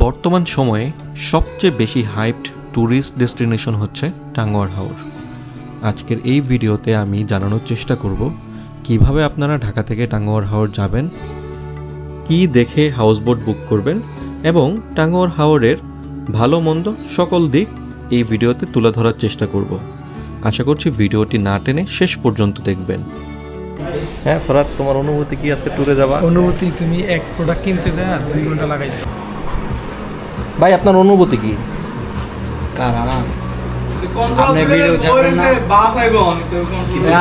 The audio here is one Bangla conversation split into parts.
বর্তমান সময়ে সবচেয়ে বেশি হাইপড ট্যুরিস্ট ডেস্টিনেশন হচ্ছে টাঙ্গুয়ার হাওর। আজকের এই ভিডিওতে আমি জানানোর চেষ্টা করব কীভাবে আপনারা ঢাকা থেকে টাঙ্গুয়ার হাওর যাবেন কি দেখে হাউসবোট বুক করবেন এবং টাঙ্গুয়ার হাওরের ভালো মন্দ সকল দিক এই ভিডিওতে তুলে ধরার চেষ্টা করব। আশা করছি ভিডিওটি না টেনে শেষ পর্যন্ত দেখবেন। হ্যাঁ ফরাত তোমার অনুভূতি কি আজকে ট্যুরে যাবা অনুভূতি তুমি এক প্রোডাক্ট কিনতে যায় আর দুই ঘণ্টা লাগাইছো। ভাই আপনার অনুভূতি কি? কারণ আপনি ভিডিও ছাড়বেন না।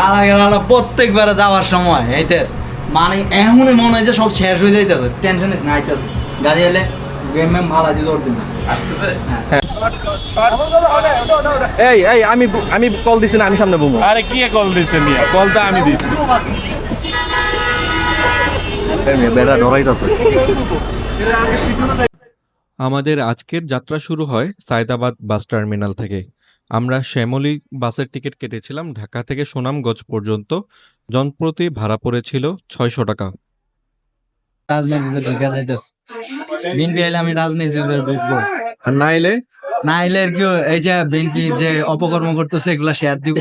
আলাদা আলাদা প্রত্যেকবার যাওয়ার সময় এইতে মানে এমনই মনে হয় যে সব শেষ হয়ে যাইতেছে টেনশন ইস না আইতেছে গাড়ি এলে গেম ভালো দিয়ে দৌড় দিন। এই এই আমি আমি কল দিছি না আমি সামনে বলব। আরে কি কল দিছে মিয়া? কলটা আমি দিচ্ছি বেড়া ডরাইতেছে। আমাদের আজকের যাত্রা শুরু হয় সায়দাবাদ বাস টার্মিনাল থেকে। আমরা শ্যামলী বাসের টিকিট কেটেছিলাম ঢাকা থেকে সুনামগঞ্জ পর্যন্ত। জনপ্রতি ভাড়া পড়েছিল ছয়শো টাকা। রাজনীতিতে ঢুকে যাইতেছে। বিএনপি আইলে আমি রাজনীতিতে ঢুকবো। আর না এলে না আইলে আর কি এই যে বিএনপি যে অপকর্ম করতেছে এগুলা শেয়ার দিব।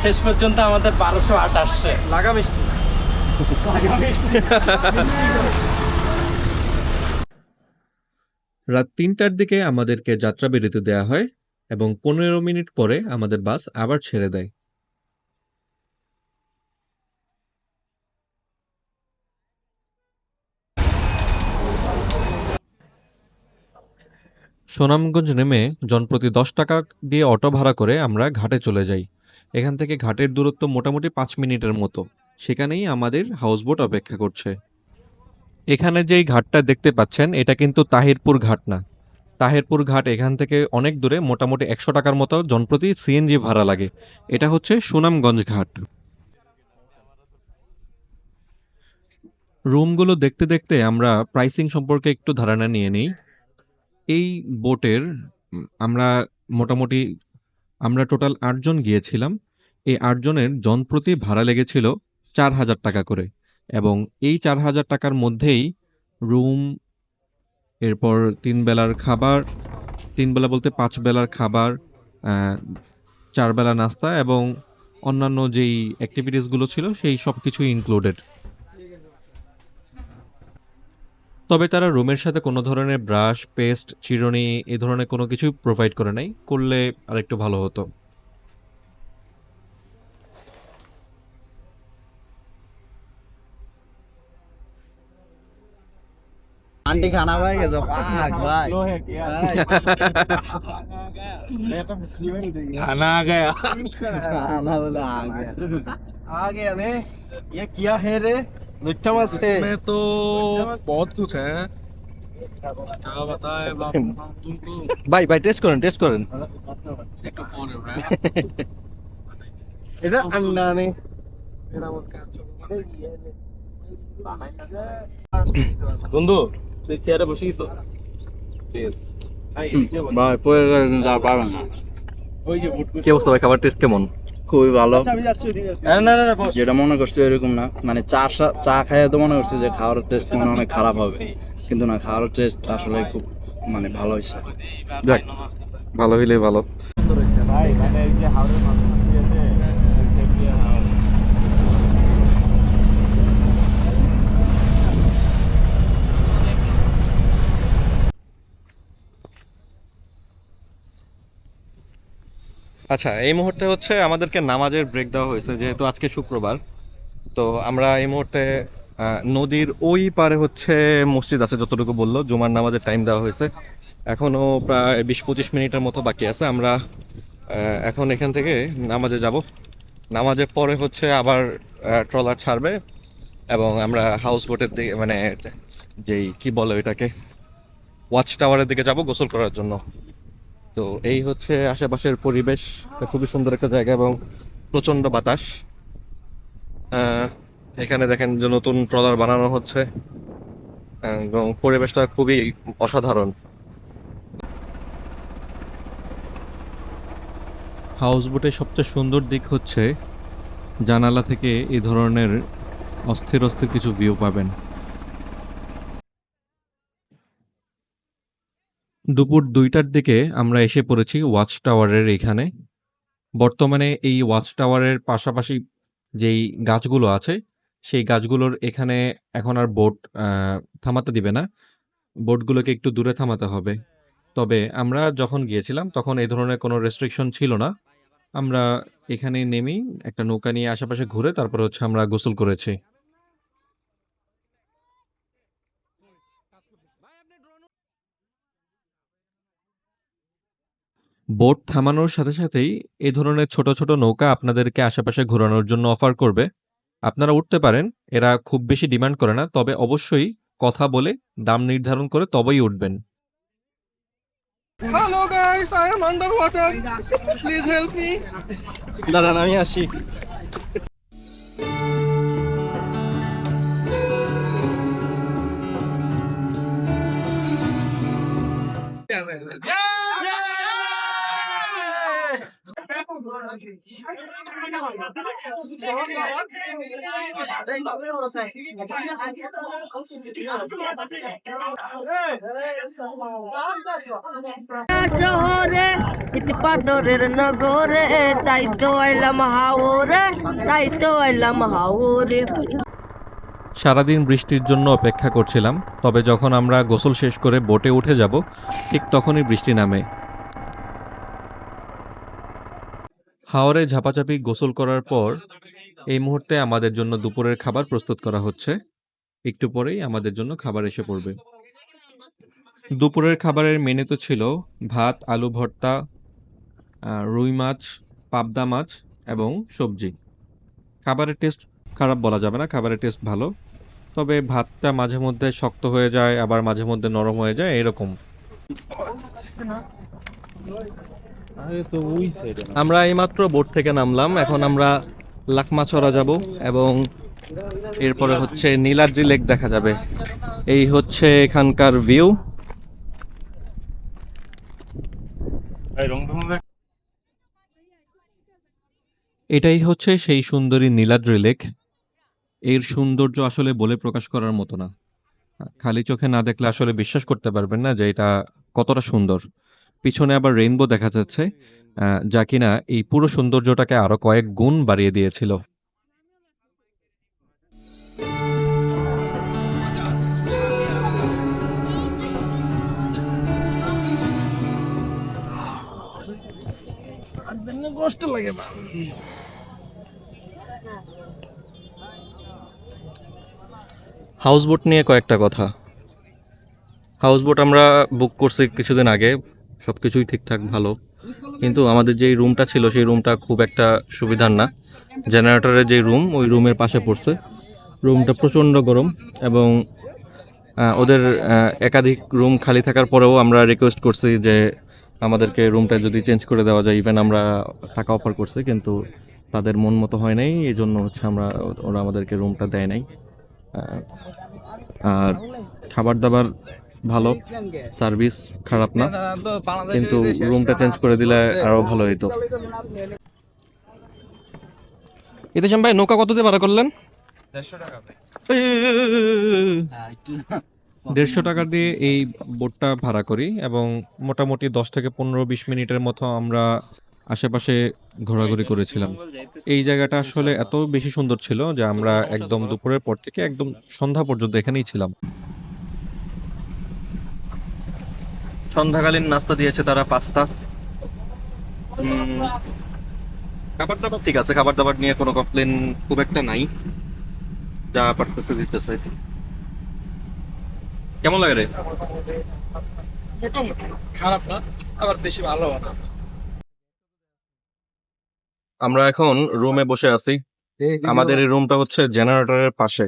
শেষ পর্যন্ত আমাদের বারোশো আট আসছে। লাগা মিষ্টি রাত তিনটার দিকে আমাদেরকে যাত্রা বিরতি দেওয়া হয় এবং পনেরো মিনিট পরে আমাদের বাস আবার ছেড়ে দেয়। সুনামগঞ্জ নেমে জনপ্রতি দশ টাকা দিয়ে অটো ভাড়া করে আমরা ঘাটে চলে যাই। এখান থেকে ঘাটের দূরত্ব মোটামুটি পাঁচ মিনিটের মতো। সেখানেই আমাদের হাউসবোট অপেক্ষা করছে। এখানে যেই ঘাটটা দেখতে পাচ্ছেন, এটা কিন্তু তাহিরপুর ঘাট না। তাহিরপুর ঘাট এখান থেকে অনেক দূরে, মোটামুটি একশো টাকার মতো জনপ্রতি সিএনজি ভাড়া লাগে। এটা হচ্ছে সুনামগঞ্জ ঘাট। রুমগুলো দেখতে দেখতে আমরা প্রাইসিং সম্পর্কে একটু ধারণা নিয়ে নিই। এই বোটের আমরা মোটামুটি, আমরা টোটাল আটজন গিয়েছিলাম। এই আটজনের জনপ্রতি ভাড়া লেগেছিল চার হাজার টাকা করে। এবং এই চার হাজার টাকার মধ্যেই রুম, এরপর তিন বেলার খাবার তিন বেলা বলতে পাঁচ বেলার খাবার চার বেলা নাস্তা এবং অন্যান্য যেই অ্যাক্টিভিটিসগুলো ছিল সেই সব কিছুই ইনক্লুডেড তবে তারা রুমের সাথে কোনো ধরনের ব্রাশ, পেস্ট, চিরুনি এ ধরনের কোনো কিছু প্রোভাইড করে নাই। করলে আরেকটু ভালো হতো। আন্টি খানা ভাই গেছে পাক ভাই खाना आ गया খানা বলে আগে आ गया ने ये क्या है रे मिठा मास है इसमें तो बहुत कुछ है क्या बताए बाप तुमको ভাই ভাই টেস্ট করেন টেস্ট করেন एक और है এটা अंडा ने मेरा वो क्या বন্ধু তুই চেয়ারে বসে গেছো ভাই পরে যা পারবেন না ওই যে বুট কি অবস্থা ভাই খাবার টেস্ট কেমন খুবই ভালো আমি যাচ্ছি ওদিকে না না না যেটা মনে করছি এরকম না মানে চা চা খাইয়ে তো মনে করছি যে খাওয়ার টেস্ট মনে অনেক খারাপ হবে কিন্তু না খাওয়ার টেস্ট আসলে খুব মানে ভালো হয়েছে যাক ভালো হইলে ভালো ভাই মানে এই যে হাওড়ের মানুষ দিয়েছে সেফটি হাওড় আচ্ছা এই মুহূর্তে হচ্ছে আমাদেরকে নামাজের ব্রেক দেওয়া হয়েছে, যেহেতু আজকে শুক্রবার। তো আমরা এই মুহূর্তে নদীর ওই পারে হচ্ছে মসজিদ আছে যতটুকু বলল, জুমার নামাজের টাইম দেওয়া হয়েছে। এখনও প্রায় বিশ পঁচিশ মিনিটের মতো বাকি আছে। আমরা এখন এখান থেকে নামাজে যাব। নামাজের পরে হচ্ছে আবার ট্রলার ছাড়বে এবং আমরা হাউস বোটের দিকে মানে যেই কি বলে এটাকে ওয়াচ টাওয়ারের দিকে যাব গোসল করার জন্য। তো এই হচ্ছে আশেপাশের পরিবেশ। খুবই সুন্দর একটা জায়গা এবং প্রচণ্ড বাতাস। এখানে দেখেন যে নতুন ট্রলার বানানো হচ্ছে। এবং পরিবেশটা খুবই অসাধারণ। হাউস বোটের সবচেয়ে সুন্দর দিক হচ্ছে জানালা থেকে এই ধরনের অস্থির অস্থির কিছু ভিউ পাবেন। দুপুর দুইটার দিকে আমরা এসে পড়েছি ওয়াচ টাওয়ারের এখানে। বর্তমানে এই ওয়াচ টাওয়ারের পাশাপাশি যেই গাছগুলো আছে, সেই গাছগুলোর এখানে এখন আর বোট থামাতে দিবে না। বোটগুলোকে একটু দূরে থামাতে হবে। তবে আমরা যখন গিয়েছিলাম, তখন এই ধরনের কোনো রেস্ট্রিকশন ছিল না। আমরা এখানে নেমেই একটা নৌকা নিয়ে আশেপাশে ঘুরে তারপর হচ্ছে আমরা গোসল করেছি। বোট থামানোর সাথে সাথেই এ ধরনের ছোট ছোট নৌকা আপনাদেরকে আশেপাশে ঘোরানোর জন্য অফার করবে। আপনারা উঠতে পারেন এরা খুব বেশি ডিমান্ড করে না তবে অবশ্যই কথা বলে দাম নির্ধারণ করে তবেই উঠবেন। Hello guys I am under water please help me দাঁড়ান আমি আসি। আইলাম সারাদিন বৃষ্টির জন্য অপেক্ষা করছিলাম, তবে যখন আমরা গোসল শেষ করে বোটে উঠে যাব, ঠিক তখনই বৃষ্টি নামে। হাওরে ঝাপাঝাপি গোসল করার পর এই মুহূর্তে আমাদের জন্য দুপুরের খাবার প্রস্তুত করা হচ্ছে। একটু পরেই আমাদের জন্য খাবার এসে পড়বে। দুপুরের খাবারের মেনে মেনুতে ছিল ভাত, আলু ভর্তা রুই মাছ, পাবদা মাছ এবং সবজি। খাবারের টেস্ট খারাপ বলা যাবে না, খাবারের টেস্ট ভালো। তবে ভাতটা মাঝে মধ্যে শক্ত হয়ে যায়, আবার মাঝে মধ্যে নরম হয়ে যায়, এরকম। তো আমরা এইমাত্র বোট থেকে নামলাম এখন আমরা লাকমাছড়া যাব এবং এরপরে হচ্ছে নীলাদ্রি লেক দেখা যাবে। এই হচ্ছে এখানকার ভিউ এটাই হচ্ছে সেই সুন্দরী নীলাদ্রি লেক। এর সৌন্দর্য আসলে বলে প্রকাশ করার মতো না। খালি চোখে না দেখলে আসলে বিশ্বাস করতে পারবেন না যে এটা কতটা সুন্দর। পিছনে আবার রেইনবো দেখা যাচ্ছে যা কিনা এই পুরো সৌন্দর্যটাকে আরও কয়েক গুণ বাড়িয়ে দিয়েছিল। কষ্ট লাগে না হাউস বোট নিয়ে কয়েকটা কথা। হাউস বোট আমরা বুক করছি কিছুদিন আগে। সব কিছুই ঠিকঠাক ভালো। কিন্তু আমাদের যেই রুমটা ছিল সেই রুমটা খুব একটা সুবিধার না। জেনারেটরের যে রুম ওই রুমের পাশে পড়ছে। রুমটা প্রচণ্ড গরম এবং ওদের একাধিক রুম খালি থাকার পরেও আমরা রিকোয়েস্ট করছি যে আমাদেরকে রুমটা যদি চেঞ্জ করে দেওয়া যায় ইভেন আমরা টাকা অফার করছি কিন্তু তাদের মন মতো হয় নাই। এই জন্য হচ্ছে আমরা ওরা আমাদেরকে রুমটা দেয় নাই। আর খাবার দাবার ভালো, সার্ভিস খারাপ না, কিন্তু রুমটা চেঞ্জ করে দিলে আরও ভালো হইতো। ইতিশাম ভাই, নৌকা কত দিয়ে ভাড়া করলেন? দেড়শো টাকা দিয়ে এই বোটটা ভাড়া করি এবং মোটামুটি দশ থেকে পনেরো বিশ মিনিটের মতো আমরা আশেপাশে ঘোরাঘুরি করেছিলাম। এই জায়গাটা আসলে এত বেশি সুন্দর ছিল যে আমরা একদম দুপুরের পর থেকে একদম সন্ধ্যা পর্যন্ত এখানেই ছিলাম। সন্ধ্যাকালীন নাস্তা দিয়েছে তারা পাস্তা। খাবার দাবার ঠিক আছে খাবার দাবার নিয়ে কোনো কমপ্লেন খুব একটা নাই। যা পারতেছে দিতেছে। কেমন লাগে রে? মোটামুটি খারাপ না আবার বেশি ভালো না। আমরা এখন রুমে বসে আছি। আমাদের এই রুমটা হচ্ছে জেনারেটরের পাশে।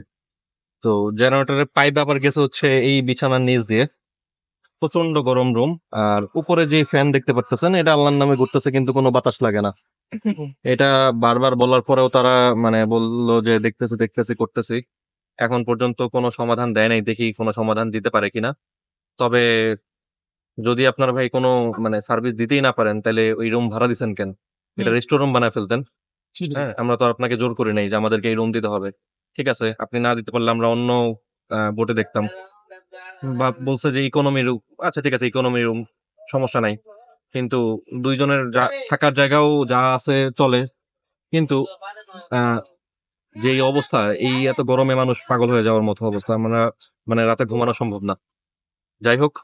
তো জেনারেটরের পাইপ আবার গেছে হচ্ছে এই বিছানার নিচ দিয়ে। প্রচণ্ড গরম রুম আর উপরে যে ফ্যান দেখতে পারতেছেন এটা আল্লাহর নামে ঘুরতেছে কিন্তু কোনো বাতাস লাগে না। এটা বারবার বলার পরেও তারা মানে বলল যে দেখতেছি দেখতেছি করতেছি। এখন পর্যন্ত কোনো সমাধান দেয় নাই দেখি কোনো সমাধান দিতে পারে কিনা। তবে যদি আপনার ভাই কোনো মানে সার্ভিস দিতেই না পারেন তাহলে ওই রুম ভাড়া দিছেন কেন? এটা রেস্টোর রুম বানায় ফেলতেন। হ্যাঁ আমরা তো আপনাকে জোর করি নাই যে আমাদেরকে এই রুম দিতে হবে। ঠিক আছে আপনি না দিতে পারলে আমরা অন্য বোটে দেখতাম। বা বলছে যে ইকোনমি রুম আচ্ছা ঠিক আছে ইকোনমি রুম সমস্যা নাই। কিন্তু দুইজনের যা থাকার জায়গাও যা আছে চলে। কিন্তু আহ, যে অবস্থা এই এত গরমে মানুষ পাগল হয়ে যাওয়ার মতো অবস্থা আমরা মানে রাতে ঘুমানো সম্ভব না। যাই হোক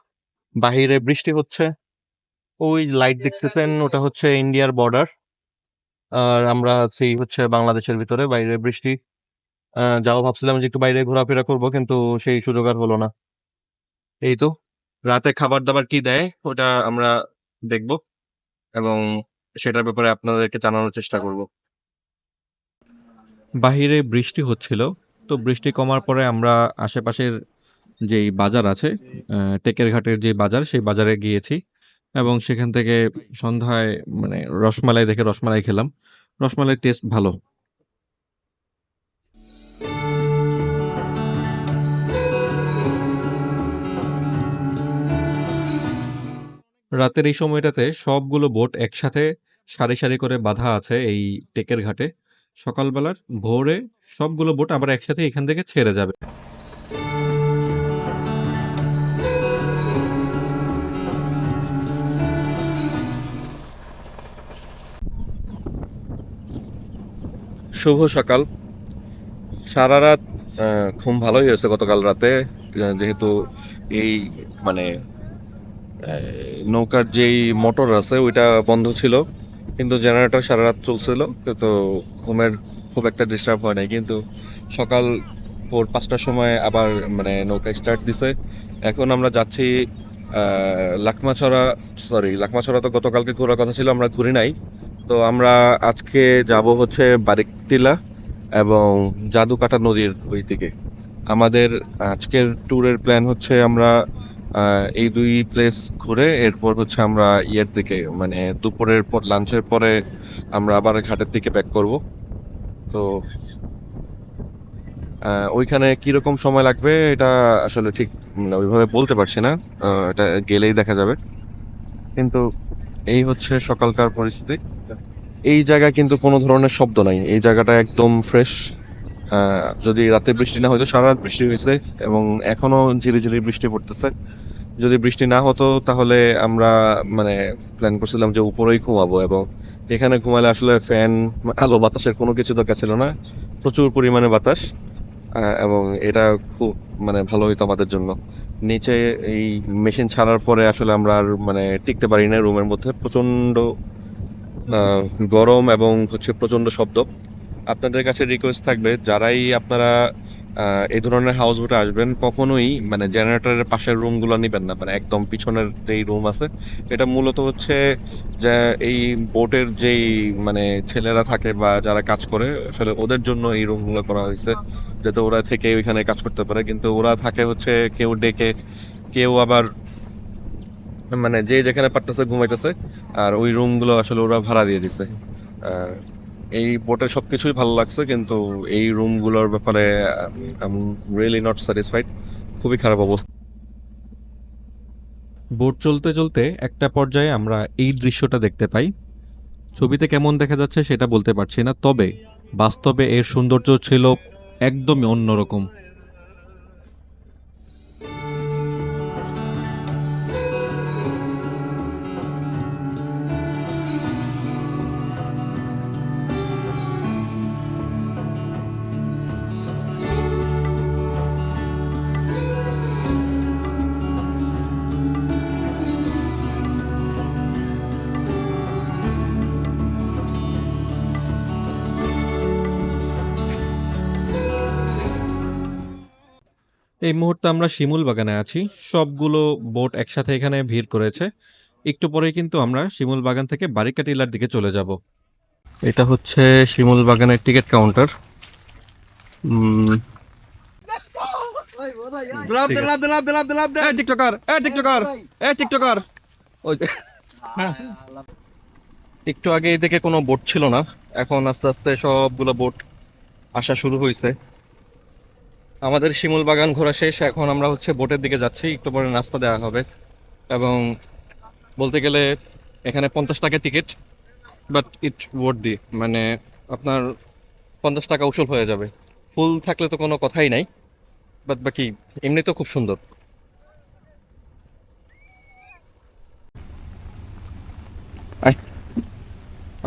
বাহিরে বৃষ্টি হচ্ছে। ওই লাইট দেখতেছেন ওটা হচ্ছে ইন্ডিয়ার বর্ডার আর আমরা সেই হচ্ছে বাংলাদেশের ভিতরে বাইরে বৃষ্টি। আহ, যাও ভাবছিলাম যে একটু বাইরে ঘোরাফেরা করব কিন্তু সেই সুযোগ আর হলো না। এই তো, রাতে খাবার দাবার কি দেয় ওটা আমরা দেখব এবং সেটার ব্যাপারে আপনাদেরকে জানানোর চেষ্টা করব। বাহিরে বৃষ্টি হচ্ছিল, তো বৃষ্টি কমার পরে আমরা আশেপাশের যেই বাজার আছে টেকের ঘাটের যে বাজার, সেই বাজারে গিয়েছি এবং সেখান থেকে সন্ধ্যায় মানে রসমালাই দেখে রসমালাই খেলাম। রসমালাই টেস্ট ভালো। রাতের এই সময়টাতে সবগুলো বোট একসাথে সারি সারি করে বাঁধা আছে এই টেকের ঘাটে। সকালবেলার ভোরে সবগুলো বোট আবার একসাথে এখান থেকে ছেড়ে যাবে। শুভ সকাল। সারা রাত ঘুম ভালোই হয়েছে গতকাল রাতে। যেহেতু এই মানে নৌকার যেই মোটর আছে, ওইটা বন্ধ ছিল, কিন্তু জেনারেটর সারা রাত চলছিল, তো ঘুমের খুব একটা ডিস্টার্ব হয় নাই। কিন্তু সকাল ভোর পাঁচটার সময় আবার মানে নৌকা স্টার্ট দিছে। এখন আমরা যাচ্ছি লাকমাছড়া সরি লাকমাছড়া তো গতকালকে ঘোরার কথা ছিল, আমরা ঘুরি নাই। তো আমরা আজকে যাব হচ্ছে বারিকটিলা এবং জাদুকাটা নদীর ওই দিকে আমাদের আজকের ট্যুরের প্ল্যান হচ্ছে আমরা এই দুই প্লেস ঘুরে এরপর হচ্ছে আমরা ইয়ের দিকে মানে দুপুরের পর, লাঞ্চের পরে আমরা আবার ঘাটের দিকে ব্যাক করব। তো ওইখানে কীরকম সময় লাগবে এটা আসলে ঠিক মানে ওইভাবে বলতে পারছি না। এটা গেলেই দেখা যাবে। কিন্তু এই হচ্ছে সকালকার পরিস্থিতি। এই জায়গায় কিন্তু কোনো ধরনের শব্দ নাই। এই জায়গাটা একদম ফ্রেশ যদি রাতে বৃষ্টি না হয়তো সারা রাত বৃষ্টি হয়েছে এবং এখনও ঝিরিঝিরি বৃষ্টি পড়তেছে। যদি বৃষ্টি না হতো, তাহলে আমরা মানে প্ল্যান করছিলাম যে উপরেই ঘুমাবো এবং এখানে ঘুমালে আসলে ফ্যান আলো, বাতাসের কোনো কিছু দরকার ছিল না। প্রচুর পরিমাণে বাতাস এবং এটা খুব মানে ভালো হইতো আমাদের জন্য। নিচে এই মেশিন ছাড়ার পরে আসলে আমরা আর মানে টিকতে পারি না রুমের মধ্যে। প্রচণ্ড গরম এবং হচ্ছে প্রচণ্ড শব্দ। আপনাদের কাছে রিকোয়েস্ট থাকবে, যারাই আপনারা এই ধরনের হাউস বোটে আসবেন, কখনোই মানে জেনারেটরের পাশের রুমগুলো নেবেন না মানে একদম পিছনের যেই রুম আছে, এটা মূলত হচ্ছে যে এই বোটের যেই মানে ছেলেরা থাকে বা যারা কাজ করে, আসলে ওদের জন্য এই রুমগুলো করা হয়েছে, যাতে ওরা থেকে ওইখানে কাজ করতে পারে, কিন্তু ওরা থাকে হচ্ছে কেউ ডেকে, কেউ আবার মানে যে যেখানে পারতেছে ঘুমাইতেছে, আর ওই রুমগুলো আসলে ওরা ভাড়া দিয়ে দিছে। এই বোটের সবকিছুই ভালো লাগছে, কিন্তু এই রুমগুলোর ব্যাপারে আমি রিয়েলি নট স্যাটিসফাইড খুবই খারাপ অবস্থা। বোট চলতে চলতে একটা পর্যায়ে আমরা এই দৃশ্যটা দেখতে পাই। ছবিতে কেমন দেখা যাচ্ছে সেটা বলতে পারছি না, তবে বাস্তবে এর সৌন্দর্য ছিল একদমই অন্যরকম। এই মুহূর্তে আমরা শিমুল বাগানে আছি। সবগুলো বোট একসাথে এখানে ভিড় করেছে। একটু পরেই কিন্তু আমরা শিমুল বাগান থেকে বারিকা টিলার দিকে চলে যাব। এটা হচ্ছে শিমুল বাগানের টিকিট কাউন্টার। এ একটু আগে এই দিকে কোনো বোট ছিল না। এখন আস্তে আস্তে সবগুলো বোট আসা শুরু হয়েছে আমাদের শিমুল বাগান ঘোরা শেষ, এখন আমরা হচ্ছে বোটের দিকে যাচ্ছি, একটু পরে নাস্তা দেওয়া হবে। এবং বলতে গেলে এখানে পঞ্চাশ টাকা ticket but it would the মানে আপনার পঞ্চাশ টাকা উসুল হয়ে যাবে। ফুল থাকলে তো কোনো কথাই নাই বাট বাকি এমনি তো খুব সুন্দর।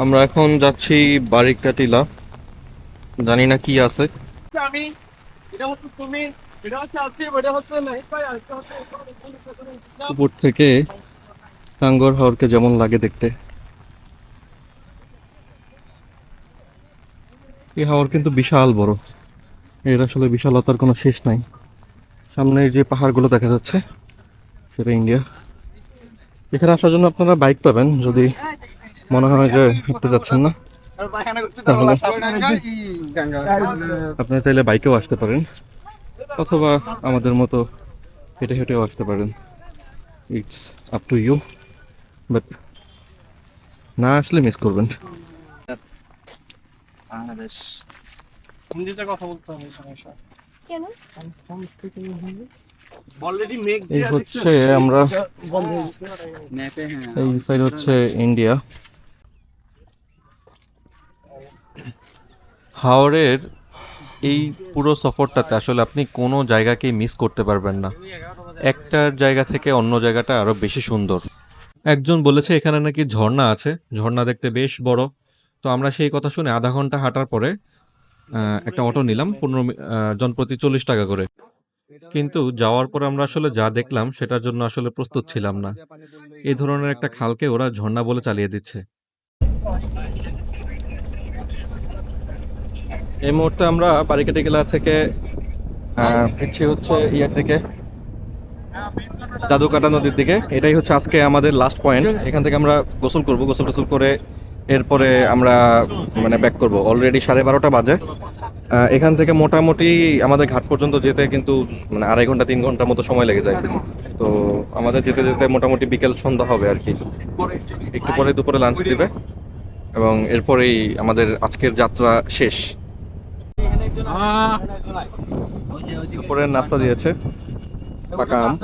আমরা এখন যাচ্ছি বারিকাটিলা। জানি না কি আছে। আমি উপর থেকে টাঙ্গর হাওরকে যেমন লাগে দেখতে। এই হাওর কিন্তু বিশাল বড়। এর আসলে বিশালতার কোনো শেষ নাই। সামনে যে পাহাড়গুলো দেখা যাচ্ছে সেটা ইন্ডিয়া। এখানে আসার জন্য আপনারা বাইক পাবেন যদি মনে হয় যে হাঁটতে যাচ্ছেন না। তাহলে আপনারা চাইলে বাইকেও আসতে পারেন অথবা আমাদের মতো হেঁটে হেঁটেও আসতে পারেন। It's up to you but না আসলে মিস করবেন। বাংলাদেশ। হিন্দিতে কথা বলতে হবে সমস্যা কেন? এই হচ্ছে আমরা হ্যাঁ এই সাইড হচ্ছে ইন্ডিয়া হাওড়ের এই পুরো সফরটাতে আসলে আপনি কোনো জায়গাকেই মিস করতে পারবেন না। একটার জায়গা থেকে অন্য জায়গাটা আরও বেশি সুন্দর। একজন বলেছে, এখানে নাকি ঝর্ণা আছে। ঝর্ণা দেখতে বেশ বড়। তো আমরা সেই কথা শুনে আধা ঘণ্টা হাঁটার পরে একটা অটো নিলাম, পনেরো জন প্রতি চল্লিশ টাকা করে। কিন্তু যাওয়ার পর আমরা আসলে যা দেখলাম, সেটার জন্য আসলে প্রস্তুত ছিলাম না। এই ধরনের একটা খালকে ওরা ঝর্ণা বলে চালিয়ে দিচ্ছে। এই মুহূর্তে আমরা বারিকাটি গেলা থেকে ফিরছি হচ্ছে ইয়ার দিকে, জাদুকাটা নদীর দিকে। এটাই হচ্ছে আজকে আমাদের লাস্ট পয়েন্ট এখান থেকে আমরা গোসল করব। গোসল টোসল করে এরপরে আমরা মানে ব্যাক করব। অলরেডি সাড়ে বারোটা বাজে। এখান থেকে মোটামুটি আমাদের ঘাট পর্যন্ত যেতে কিন্তু মানে আড়াই ঘণ্টা, তিন ঘণ্টার মতো সময় লেগে যায়। তো আমাদের যেতে যেতে মোটামুটি বিকেল সন্ধ্যা হবে আর কি। একটু পরে দুপুরে লাঞ্চ দিবে। এবং এরপরেই আমাদের আজকের যাত্রা শেষ। দুপুরের নাস্তা দিয়েছে। পাকা আম।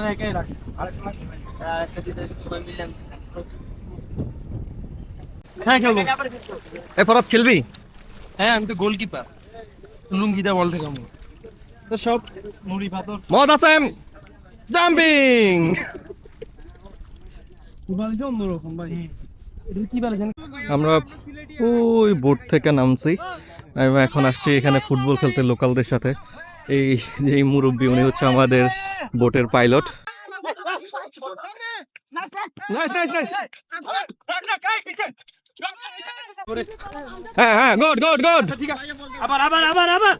হ্যাঁ খেলব। এ ফরাত খেলবি? হ্যাঁ আমি তো গোলকিপার বল থেকে তো সব মুড়ি পাথর মদ আছেন জাম্পিং! আমরা ওই বোট থেকে নামছি। আমি এখন আসছি এখানে ফুটবল খেলতে লোকালদের সাথে। এই যে মুরব্বী উনি হচ্ছে আমাদের বোটের পাইলট। হ্যাঁ হ্যাঁ গুড গুড গুড আবার আবার আবার আবার।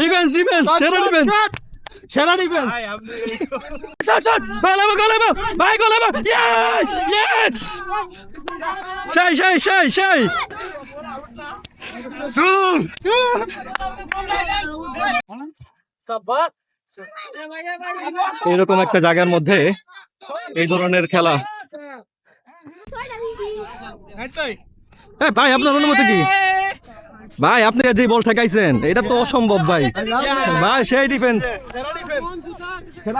ডিফেন্স ডিফেন্স সেরা ডিফেন্স সেরা ডিফেন্স শট শট গোলাবো গোলাবো ভাই গোলাবো ইয়েস ইয়েস সেই সেই সেই সেই এরকম একটা জায়গার মধ্যে এই ধরনের খেলা। ভাই আপনার অনুমতি কি? ভাই আপনি যে বল ঠেকাইছেন এটা তো অসম্ভব ভাই। ভাই সেই ডিফেন্স সেই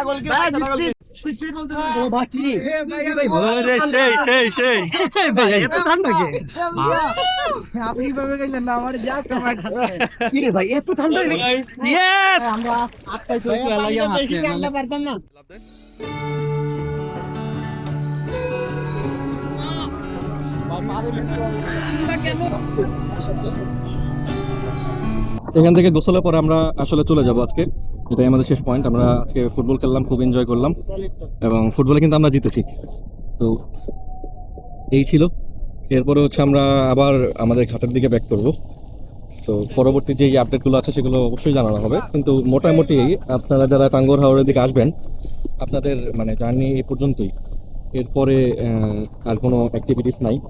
এখান থেকে গোসলের পরে আমরা আসলে চলে যাব আজকে। এটাই আমাদের শেষ পয়েন্ট আমরা আজকে ফুটবল খেললাম, খুব এনজয় করলাম। এবং ফুটবলে কিন্তু আমরা জিতেছি। তো এই ছিল। এরপরে হচ্ছে আমরা আবার আমাদের ঘাটের দিকে ব্যাক করব। তো পরবর্তী যে আপডেটগুলো আছে, সেগুলো অবশ্যই জানানো হবে। কিন্তু মোটামুটি আপনারা যারা টাঙ্গর হাওড়ের দিকে আসবেন, আপনাদের মানে জার্নি এ পর্যন্তই। এরপরে আর কোনো অ্যাক্টিভিটিস নাই।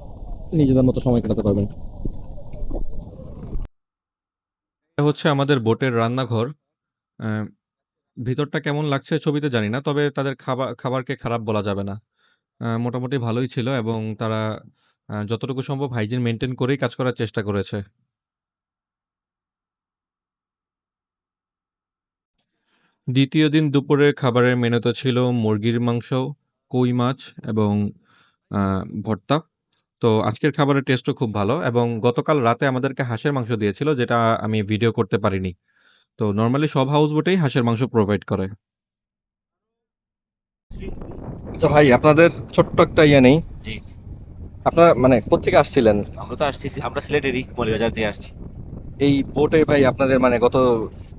নিজেদের মতো সময় কাটাতে পারবেন। হচ্ছে আমাদের বোটের রান্নাঘর। ভিতরটা কেমন লাগছে ছবিতে জানি না, তবে তাদের খাবার খাবারকে খারাপ বলা যাবে না। মোটামুটি ভালোই ছিল এবং তারা যতটুকু সম্ভব হাইজিন মেনটেন করেই কাজ করার চেষ্টা করেছে। দ্বিতীয় দিন দুপুরের খাবারের মেনুতে ছিল মুরগির মাংস, কই মাছ এবং ভর্তা। তো আজকের খাবারের টেস্টও খুব ভালো এবং গতকাল রাতে আমাদেরকে হাঁসের মাংস দিয়েছিল যেটা আমি ভিডিও করতে পারিনি। তো নর্মালি সব হাউস বোটেই হাঁসের মাংস প্রোভাইড করে। আচ্ছা ভাই আপনাদের ছোট্ট একটা ইয়ে নেই? আপনারা মানে কোথেকে আসছিলেন? আমরা তো আসছি আমরা সিলেটেরই মলিবাজার থেকে আসছি। এই বোটে ভাই আপনাদের মানে গত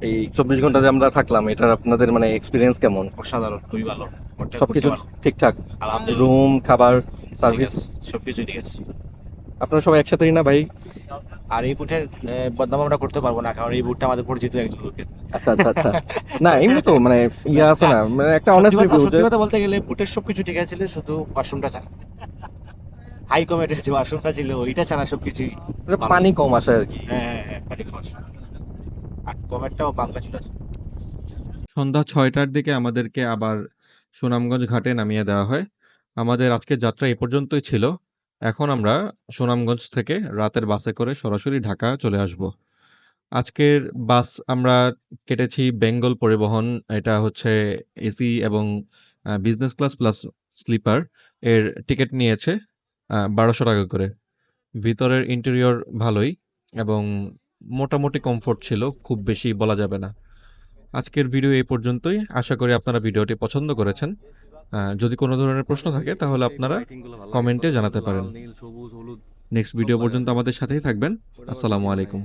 এই চব্বিশ ঘণ্টা যে আমরা থাকলাম এটার আপনাদের মানে এক্সপিরিয়েন্স কেমন? অসাধারণ খুবই ভালো। সবকিছু ঠিকঠাক? রুম খাবার সার্ভিস সবকিছু ঠিক আছে। আপনারা সবাই একসাথেই না ভাই? আর এই বুটের বদনাম আমরা করতে পারব না কারণ এই বুটটা আমাদের পরিচিত একজন লোকের। আচ্ছা আচ্ছা আচ্ছা। না এমনি তো মানে ইয়ে আছে না মানে একটা সত্যি অনেস্ট কথা- সত্যি কথা বলতে গেলে বুটের সবকিছু ঠিক আছে শুধু ওয়াশরুমটা ছাড়া হাই কমেটের যে ওয়াশরুমটা ছিল ওইটা ছাড়া সবকিছুই পানি কম আসে আর কি। হ্যাঁ হ্যাঁ হ্যাঁ পানি কম। আর কমেটটাও বাংলা ছিল। সন্ধ্যা ছয়টার দিকে আমাদেরকে আবার সুনামগঞ্জ ঘাটে নামিয়ে দেওয়া হয়। আমাদের আজকের যাত্রা এ পর্যন্তই ছিল। এখন আমরা সুনামগঞ্জ থেকে রাতের বাসে করে সরাসরি ঢাকা চলে আসব। আজকের বাস আমরা কেটেছি বেঙ্গল পরিবহন এটা হচ্ছে এসি এবং বিজনেস ক্লাস প্লাস স্লিপার। এর টিকিট নিয়েছে বারোশো টাকা করে। ভিতরের ইন্টেরিয়র ভালোই এবং মোটামুটি কমফোর্ট ছিল খুব বেশি বলা যাবে না। আজকের ভিডিও এই পর্যন্তই। আশা করি আপনারা ভিডিওটি পছন্দ করেছেন। যদি কোনো ধরনের প্রশ্ন থাকে তাহলে আপনারা কমেন্টে জানাতে পারেন। নেক্সট ভিডিও পর্যন্ত আমাদের সাথেই থাকবেন। আসসালামু আলাইকুম।